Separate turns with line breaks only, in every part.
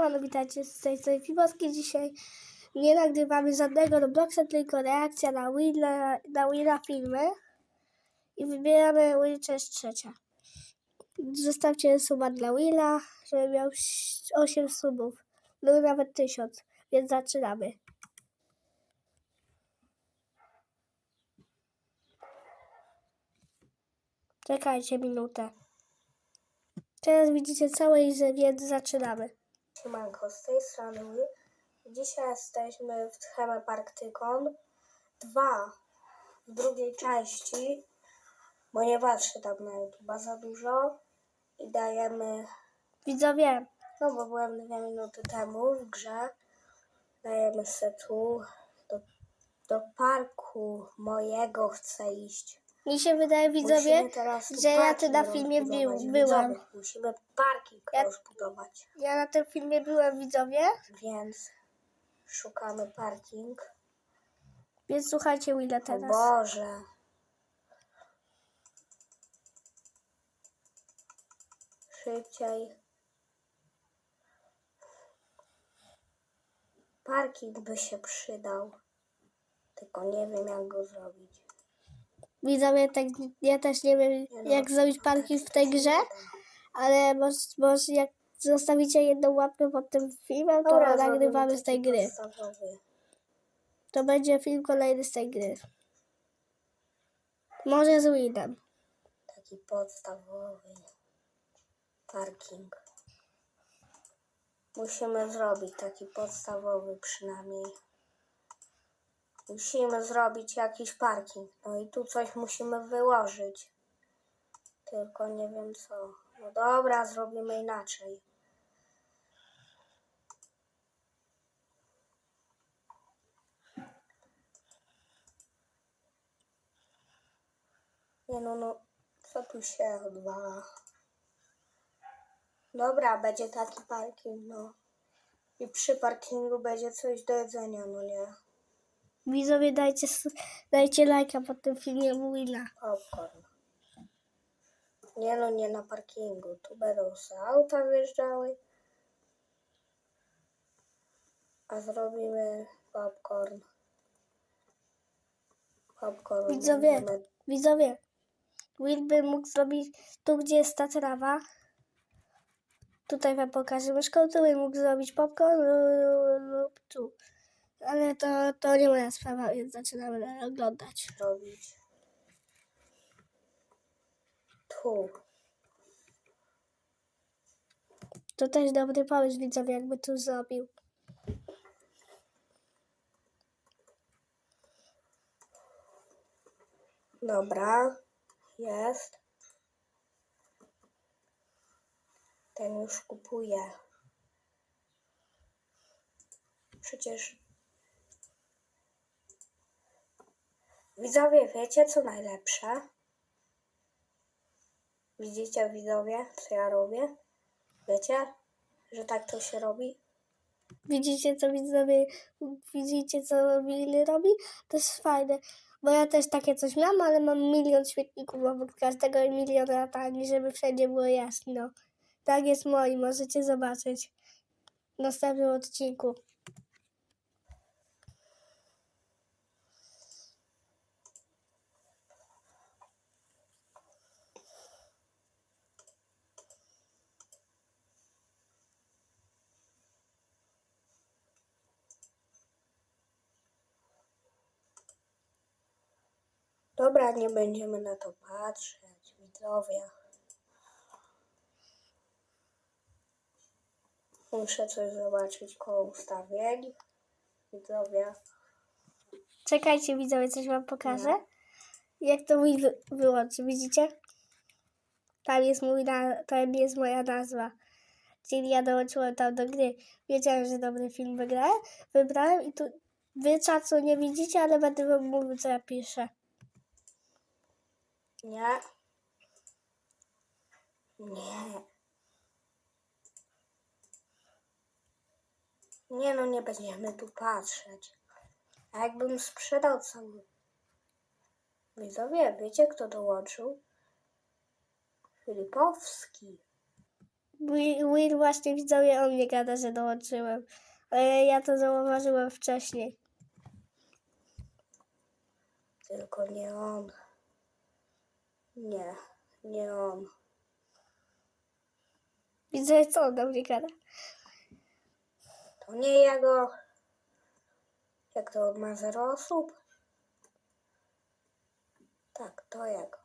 Siemano, witajcie z tej strony. Dzisiaj nie nagrywamy żadnego Robloxa, tylko reakcja na Willa, na Willa filmy. I wybieramy Will część trzecia. Zostawcie suba dla Willa, żeby miał 8 subów. No nawet 1000, więc zaczynamy. Czekajcie minutę. Teraz widzicie całe izę, więc zaczynamy.
Siemanko, z tej strony Will. Dzisiaj jesteśmy w Theme Park Tykon 2 w drugiej części, bo nie patrzę tam na YouTube za dużo i dajemy,
Widzowie,
no bo byłem dwie minuty temu w grze, dajemy se tu do, do parku mojego chcę iść.
Mi się wydaje, widzowie,
Musimy teraz tu
że ja tu na filmie
rozbudować.
był, byłam.
Widzowie, Musimy parking
Ja-
rozbudować.
Ja na tym filmie byłem, widzowie,
Więc szukamy parking.
więc słuchajcie Willa
O
teraz.
Boże. Szybciej. Parking by się przydał. Tylko nie wiem jak go zrobić.
Widzowie, tak, ja też nie wiem, jak zrobić parking w tej grze, ale może, może jak zostawicie jedną łapkę pod tym filmem, to
Dobra,
nagrywamy z tej gry. To będzie film kolejny z tej gry. Może z Willem.
Taki podstawowy parking. Musimy zrobić taki podstawowy przynajmniej. Musimy zrobić jakiś parking. No i tu coś musimy wyłożyć. Tylko nie wiem co. No dobra, zrobimy inaczej. Nie no, no, co tu się odwala? Dobra, będzie taki parking, no. I przy parkingu będzie coś do jedzenia, no nie?
Widzowie, dajcie, dajcie lajka pod tym filmie Willa.
Popcorn. Nie no, nie na parkingu. Tu będą se auta wjeżdżały. A zrobimy popcorn. Popcorn.
Widzowie, widzowie, Will by mógł zrobić tu, gdzie jest ta trawa. Tutaj wam tu by mógł zrobić popcorn lub tu. Ale to, to nie moja sprawa, więc zaczynamy oglądać.
robić. Tu.
To też dobry pomysł, widzowie, jakby tu zrobił.
Dobra. Jest. Ten już kupuje. Przecież. Widzowie, wiecie co najlepsze? Widzicie, widzowie, co ja robię? Wiecie, że tak to się robi?
Widzicie, co widzowie, widzicie, co Will robi? To jest fajne, bo ja też takie coś mam, ale mam milion świetników obok każdego i milion latarni, żeby wszędzie było jasno. Tak jest moi, możecie zobaczyć w następnym odcinku.
Dobra, nie będziemy na to patrzeć, widzowie. Muszę coś zobaczyć koło ustawień. Widzowie.
Czekajcie, widzowie, coś wam pokażę. Jak to wy- wyłączy, widzicie? Tam jest, mój na, tam jest moja nazwa. Czyli ja dołączyłem tam do gry. Wiedziałem, że dobry film wygrałem. Wybrałem i tu wy czasu nie widzicie, ale będę wam mówił, co ja piszę.
Nie. Nie. Nie no, nie będziemy tu patrzeć. A jakbym sprzedał cały... Widzowie, wiecie kto dołączył? Filipowski.
Will, Will właśnie widzowie o mnie gada, że dołączyłem. Ale ja to zauważyłem wcześniej.
Tylko nie on. Nie, nie on.
Widzę, co on do mnie gada.
To nie jego. Jak to on ma zero osób? Tak, to jego.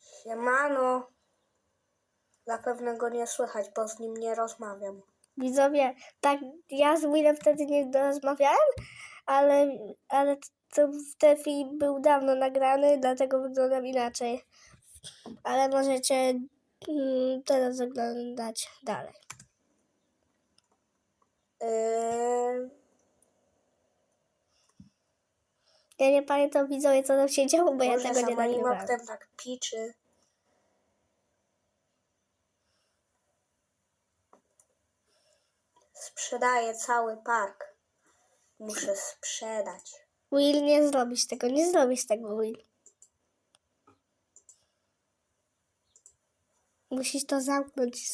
Siemano. Zapewne go nie słychać, bo z nim nie rozmawiam.
Widzowie, tak, ja z Willem wtedy nie rozmawiałem, ale, ale to ten film był dawno nagrany, dlatego wyglądam inaczej. Ale możecie mm, teraz oglądać dalej.
Yy,
Ja nie pamiętam widzowie, co tam się działo, bo ja
może
tego nie nagrywałem.
oknem tak piczy. Sprzedaję cały park. Muszę sprzedać.
Will, nie zrobisz tego, nie zrobisz tego, Will. Musisz to zamknąć,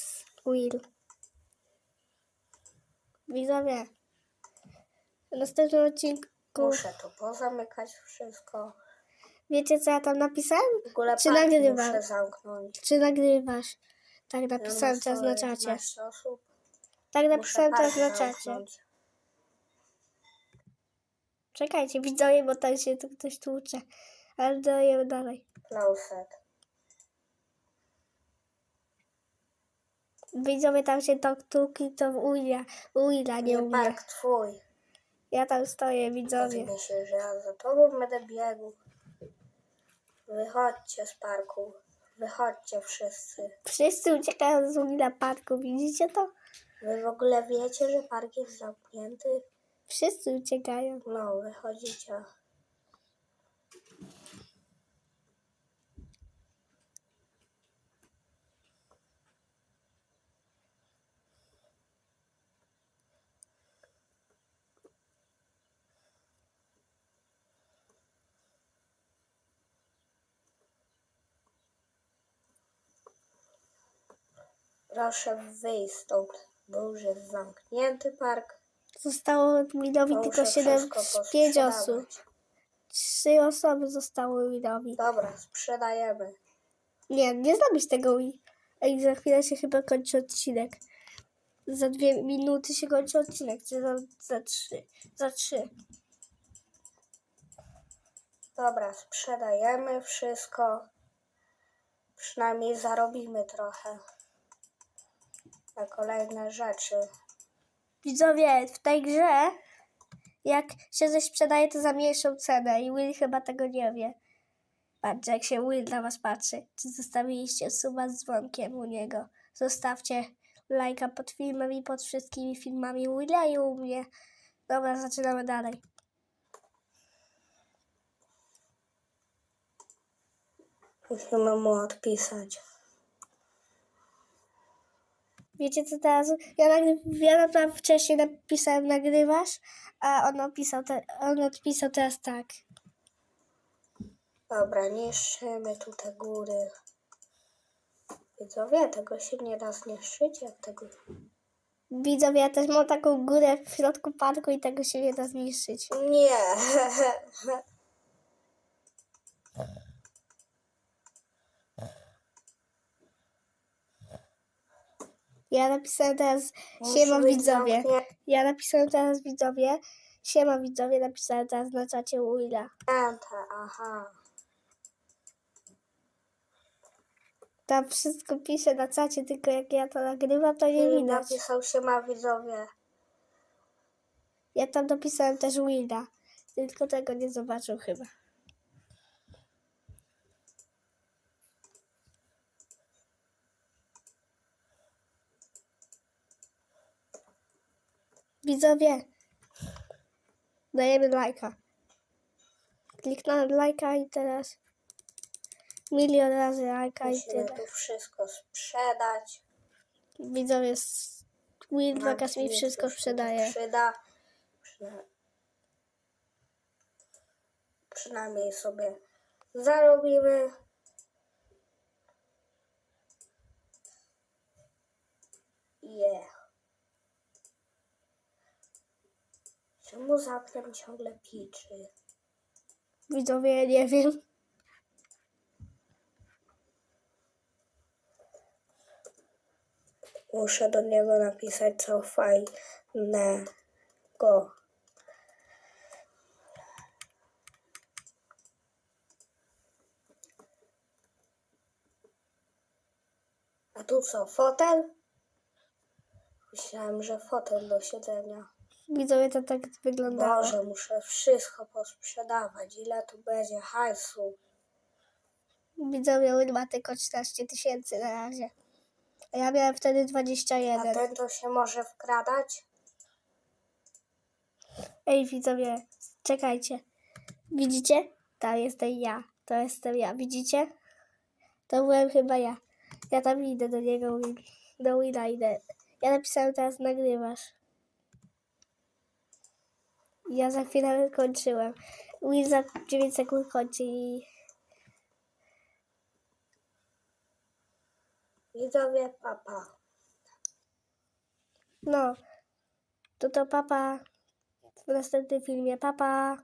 Will. Widzowie, w następnym odcinku,
Muszę to pozamykać wszystko.
wiecie co ja tam napisałem?
W ogóle
Czy
park
nagrywam?
muszę zamknąć.
Czy nagrywasz? Tak napisałem teraz na
całe
czacie.
11 osób.
Tak
Muszę
napisałem
park
teraz na czacie.
zamknąć.
Czekajcie, widzowie, bo tam się tu ktoś tłucze. Ale dajemy dalej.
Klauset.
Widzowie tam się to tuki, to Willa, Willa nie umie.
park twój.
Ja tam stoję, widzowie.
Myślę, że ja za tobą będę biegł. Wychodźcie z parku. Wychodźcie wszyscy.
Wszyscy uciekają z Willa parku, widzicie to?
Wy w ogóle wiecie, że park jest zamknięty?
Wszyscy uciekają.
No, wychodzicie. Proszę wyjść stąd, bo już zamknięty park.
Zostało Willowi
To
tylko
muszę
7,
wszystko
5
posprzedawać.
osób. Trzy osoby zostały Willowi.
Dobra, sprzedajemy.
Nie, nie zrobisz tego Will. Ej, za chwilę się chyba kończy odcinek. Za dwie minuty się kończy odcinek, czy za, za trzy. Za trzy.
Dobra, sprzedajemy wszystko. Przynajmniej zarobimy trochę na kolejne rzeczy.
Widzowie, w tej grze, jak się coś sprzedaje, to za mniejszą cenę i Will chyba tego nie wie. Patrzcie, jak się Will na was patrzy. Czy zostawiliście suba z dzwonkiem u niego? Zostawcie lajka pod filmem i pod wszystkimi filmami Willa i u mnie. Dobra, zaczynamy dalej.
Musimy mu odpisać.
Wiecie co teraz? Ja, nagry- ja tam wcześniej napisałem nagrywasz, a on opisał, te, on odpisał teraz tak.
Dobra, niszczymy tu te góry. Widzowie, tego się nie da zniszczyć, jak tego...
Widzowie, ja też mam taką górę w środku parku i tego się nie da zniszczyć.
Nie!
Ja napisałem teraz siema widzowie. Ja napisałem teraz widzowie. Siema widzowie, napisałem teraz na czacie Willa.
Aha.
Tam wszystko pisze na czacie, tylko jak ja to nagrywam, to nie widać.
napisał się ma widzowie.
Ja tam dopisałem też Willa. Tylko tego nie zobaczył chyba. Widzowie, dajemy lajka. Kliknąłem lajka i teraz milion razy lajka i
Musimy
tyle.
tu wszystko sprzedać.
Widzowie, s- Will Vegas mi wszystko sprzedaje.
Przyda. Przyna... Przynajmniej sobie zarobimy. Czemu za oknem ciągle piczy?
Widzowie, nie wiem.
Muszę do niego napisać co fajnego. A tu co, fotel? Myślałem, że fotel do siedzenia.
Widzowie, to tak wyglądało.
Boże, muszę wszystko posprzedawać. Ile tu będzie hajsu?
Widzowie, on ma tylko 14 tysięcy na razie. A ja miałem wtedy
A
21.
ten to się może wkradać?
Ej, widzowie, czekajcie. Widzicie? Tam jestem ja. To jestem ja. Widzicie? To byłem chyba ja. Ja tam idę do niego. Do Wina idę. Ja napisałem teraz nagrywasz. Ja za chwilę kończyłem. Win za 9 sekund kończy i...
Widzowie, papa.
No. To to papa w następnym filmie. Papa.